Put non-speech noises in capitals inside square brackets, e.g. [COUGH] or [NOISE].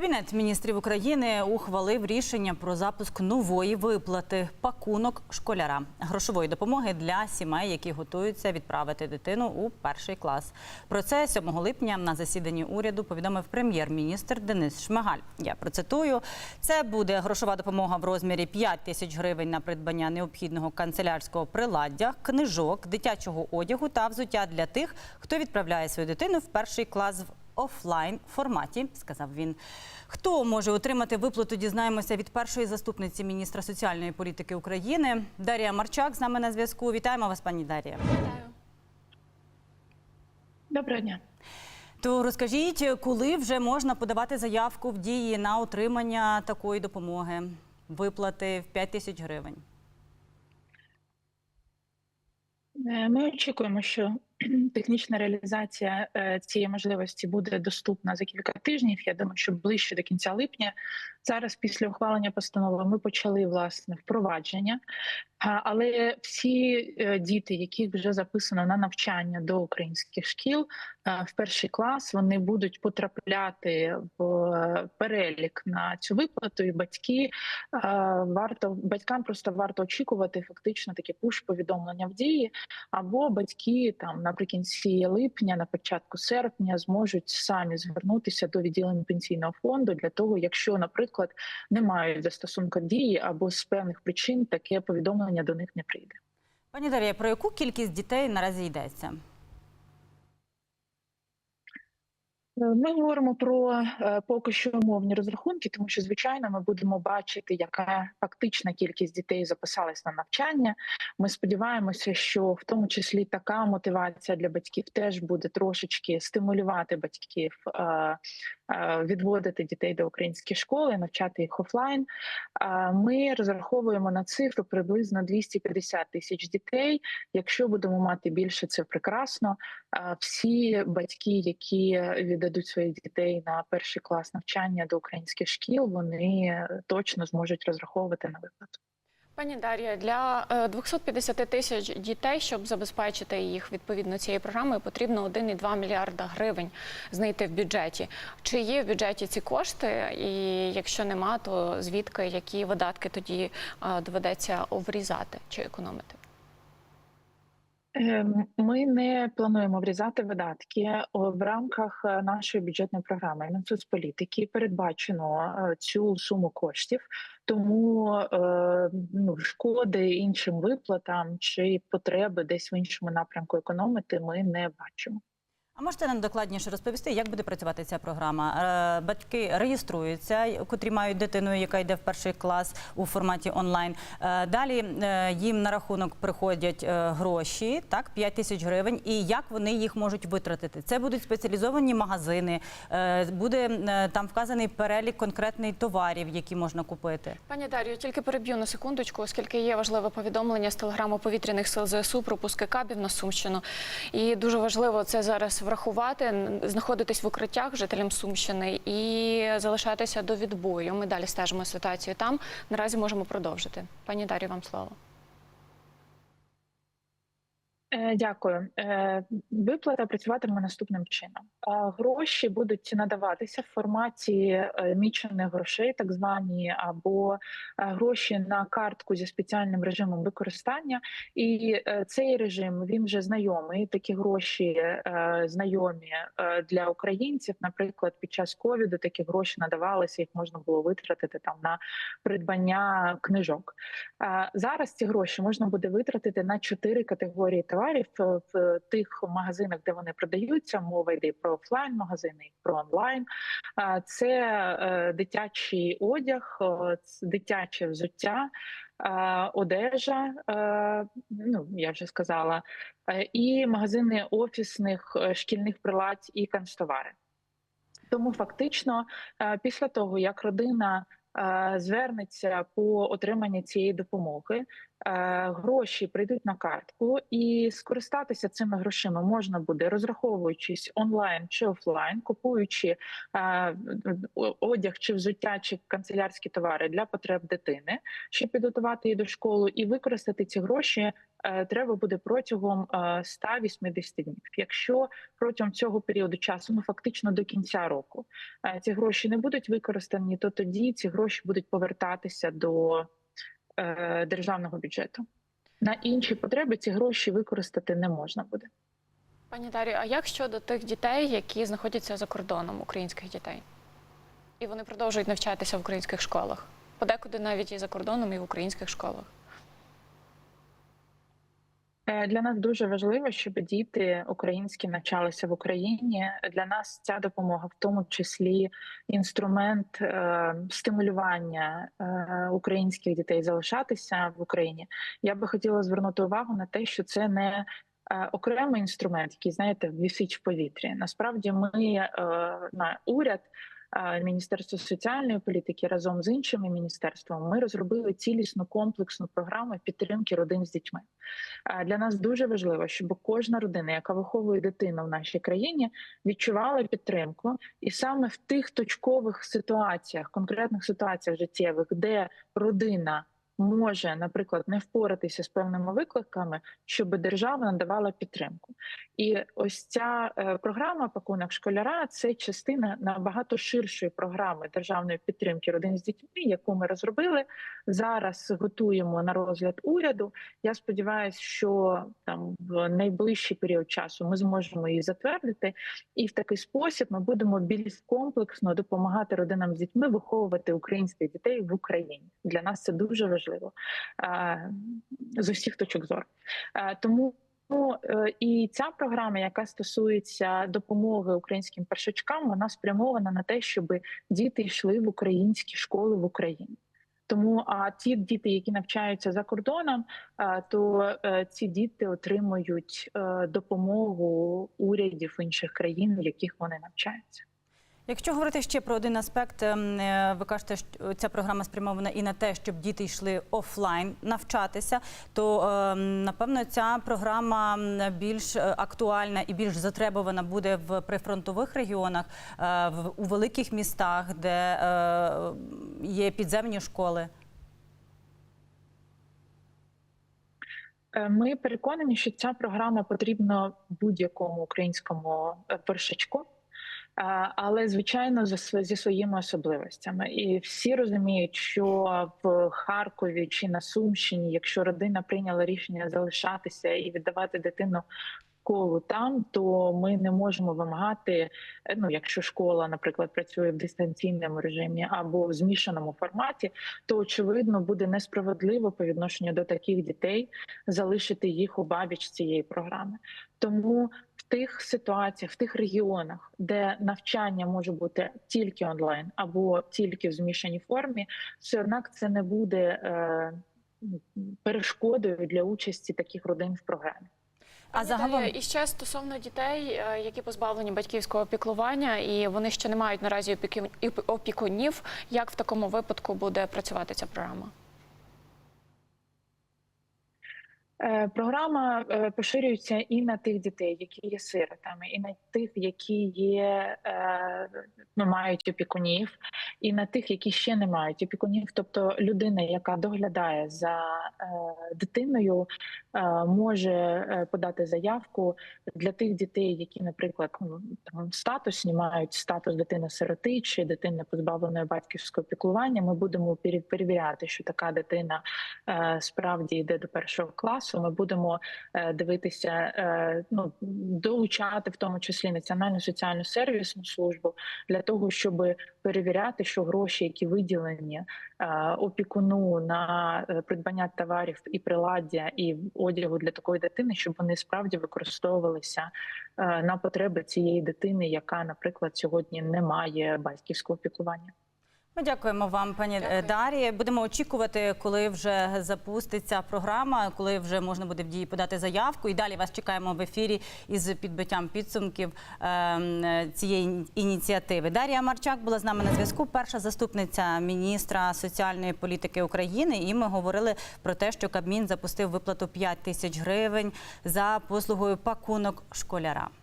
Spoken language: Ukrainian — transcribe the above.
Кабінет міністрів України ухвалив рішення про запуск нової виплати пакунок школяра грошової допомоги для сімей, які готуються відправити дитину у перший клас. Про це 7 липня на засіданні уряду повідомив прем'єр-міністр Денис Шмигаль. Я процитую: це буде грошова допомога в розмірі 5 тисяч гривень на придбання необхідного канцелярського приладдя, книжок, дитячого одягу та взуття для тих, хто відправляє свою дитину в перший клас в офлайн форматі, сказав він. Хто може отримати виплату? Дізнаємося від першої заступниці міністра соціальної політики України Дар'я Марчак з нами на зв'язку. Вітаємо вас, пані Дар'я. Доброго дня. То розкажіть, коли вже можна подавати заявку в дії на отримання такої допомоги, виплати в 5 тисяч гривень? Е, Ми очікуємо, що [CLEARS THROAT] технічна реалізація е, цієї можливості буде доступна за кілька тижнів. Я думаю, що ближче до кінця липня. Зараз, після ухвалення постанови, ми почали власне впровадження. Але всі е, діти, яких вже записано на навчання до українських шкіл е, в перший клас, вони будуть потрапляти в перелік на цю виплату, і батьки варто батькам просто варто очікувати фактично таке пуш-повідомлення в дії, або батьки там наприкінці липня, на початку серпня, зможуть самі звернутися до відділення пенсійного фонду для того, якщо, наприклад, не мають застосунку дії або з певних причин таке повідомлення до них не прийде. Пані Дар'я, про яку кількість дітей наразі йдеться? Е, Ми говоримо про е, поки що умовні розрахунки, тому що звичайно ми будемо бачити, яка фактична кількість дітей записалась на навчання. Ми сподіваємося, що в тому числі така мотивація для батьків теж буде трошечки стимулювати батьків е, е, відводити дітей до української школи, навчати їх офлайн. Е, Ми розраховуємо на цифру приблизно 250 тисяч дітей. Якщо будемо мати більше, це прекрасно. Е, Всі батьки, які віддадуть своїх дітей на перший клас навчання до українських шкіл, вони точно зможуть розраховувати на виплату. Пані Дар'я, для е, 250 тисяч дітей, щоб забезпечити їх відповідно цією програмою, потрібно 1,2 мільярда гривень знайти в бюджеті. Чи є в бюджеті ці кошти? І якщо нема, то звідки які видатки тоді е, доведеться обрізати чи економити? Ем, Ми не плануємо врізати видатки в рамках е, нашої бюджетної програми на соцполітики. передбачено е, цю суму коштів, тому е, ну, шкоди іншим виплатам чи потреби десь в іншому напрямку економити ми не бачимо. А можете нам докладніше розповісти, як буде працювати ця програма? Е, Батьки реєструються, котрі мають дитину, яка йде в перший клас у форматі онлайн. Е, Далі е, їм на рахунок приходять гроші, так 5 тисяч гривень. І як вони їх можуть витратити? Це будуть спеціалізовані магазини, буде там вказаний перелік конкретний товарів, які можна купити. Пані Дар'ю, тільки переб'ю на секундочку, оскільки є важливе повідомлення з телеграму повітряних сил ЗСУ про пуски кабів на Сумщину. І дуже важливо це зараз врахувати, знаходитись в укриттях жителям Сумщини і залишатися до відбою. Ми далі стежимо ситуацію там. Наразі можемо продовжити. Пані Дарі, вам слово. Е, Дякую. Е, Виплата працюватиме наступним чином. Гроші будуть надаватися в форматі е, мічених грошей, так звані, або е, гроші на картку зі спеціальним режимом використання. І е, цей режим він вже знайомий. Такі гроші е, знайомі е, для українців. Наприклад, під час ковіду такі гроші надавалися, їх можна було витратити там на придбання книжок. Зараз ці гроші можна буде витратити на чотири категорії товарів е, в тих магазинах, де вони продаються. Мова йде про офлайн магазини, про онлайн. Це е, дитячий одяг, дитяче взуття. Одежа, е, ну я вже сказала, е, і магазини офісних шкільних прилад і канцтовари. Тому фактично, після того як родина звернеться по отриманні цієї допомоги, Гроші прийдуть на картку, і скористатися цими грошима можна буде розраховуючись онлайн чи офлайн, купуючи е, одяг чи взуття, чи канцелярські товари для потреб дитини, щоб підготувати її до школи, і використати ці гроші е, треба буде протягом е, 180 днів. Якщо протягом цього періоду часу, ну фактично до кінця року, е, ці гроші не будуть використані, то тоді ці гроші будуть повертатися до е, державного бюджету. На інші потреби ці гроші використати не можна буде. Пані Дарі, а як щодо тих дітей, які знаходяться за кордоном, українських дітей? І вони продовжують навчатися в українських школах. Подекуди навіть і за кордоном, і в українських школах. Е, Для нас дуже важливо, щоб діти українські навчалися в Україні. Для нас ця допомога, в тому числі інструмент е, стимулювання е, українських дітей залишатися в Україні. Я би хотіла звернути увагу на те, що це не окремий інструмент, який знаєте, висить в повітрі. Насправді, ми на уряд. Міністерство соціальної політики разом з іншими міністерствами ми розробили цілісну комплексну програму підтримки родин з дітьми. Для нас дуже важливо, щоб кожна родина, яка виховує дитину в нашій країні, відчувала підтримку, і саме в тих точкових ситуаціях, конкретних ситуаціях життєвих, де родина може, наприклад, не впоратися з певними викликами, щоб держава надавала підтримку. І ось ця е, програма пакунок школяра це частина набагато ширшої програми державної підтримки родин з дітьми, яку ми розробили. Зараз готуємо на розгляд уряду. Я сподіваюся, що там в найближчий період часу ми зможемо її затвердити, і в такий спосіб ми будемо більш комплексно допомагати родинам з дітьми виховувати українських дітей в Україні. Для нас це дуже важливо е, з усіх точок зору. Е, Тому Ну е, і ця програма, яка стосується допомоги українським першачкам, вона спрямована на те, щоб діти йшли в українські школи в Україні. Тому а ті діти, які навчаються за кордоном, то ці діти отримують допомогу урядів інших країн, в яких вони навчаються. Якщо говорити ще про один аспект, ем, е, ви кажете, що ця програма спрямована і на те, щоб діти йшли офлайн навчатися, то ем, напевно ця програма більш е, актуальна і більш затребувана буде в прифронтових регіонах, е, у великих містах, де є підземні школи. Ми переконані, що ця програма потрібна будь-якому українському першачку. Але звичайно зі своїми особливостями, і всі розуміють, що в Харкові чи на Сумщині, якщо родина прийняла рішення залишатися і віддавати дитину школу там, то ми не можемо вимагати. е, Ну, якщо школа, наприклад, працює в дистанційному режимі або в змішаному форматі, то очевидно буде несправедливо по відношенню до таких дітей залишити їх у бабіч цієї програми. Тому тих ситуаціях, в тих регіонах, де навчання може бути тільки онлайн або тільки в змішаній формі, все однак це не буде е, перешкодою для участі таких родин в програмі. А загалом і ще стосовно дітей, е, які позбавлені батьківського опікування, і вони ще не мають наразі опіки- опікунів. Як в такому випадку буде працювати ця програма? Е, Програма е, поширюється і на тих дітей, які є сиротами, і на тих, які є е, ну, мають опікунів, і на тих, які ще не мають опікунів. Тобто людина, яка доглядає за е, дитиною, е, може е, подати заявку для тих дітей, які, наприклад, ну, там статусні мають статус дитини-сироти чи дитини позбавленої батьківського піклування. Ми будемо пере- перевіряти, що така дитина е, справді йде до першого класу. Ми будемо е, дивитися, е, ну долучати в тому числі національну соціальну сервісну службу для того, щоб перевіряти, що гроші, які виділені е, опікуну на придбання товарів і приладдя і одягу для такої дитини, щоб вони справді використовувалися на потреби цієї дитини, яка, наприклад, сьогодні не має батьківського піклування. Дякуємо вам, пані е, Дякую. Дар'є. Будемо очікувати, коли вже запуститься програма, коли вже можна буде в дії подати заявку. І далі вас чекаємо в ефірі із підбиттям підсумків ем, е, цієї ініціативи. Дар'я Марчак була з нами на зв'язку. Перша заступниця міністра соціальної політики України. І ми говорили про те, що Кабмін запустив виплату 5 тисяч гривень за послугою пакунок школяра.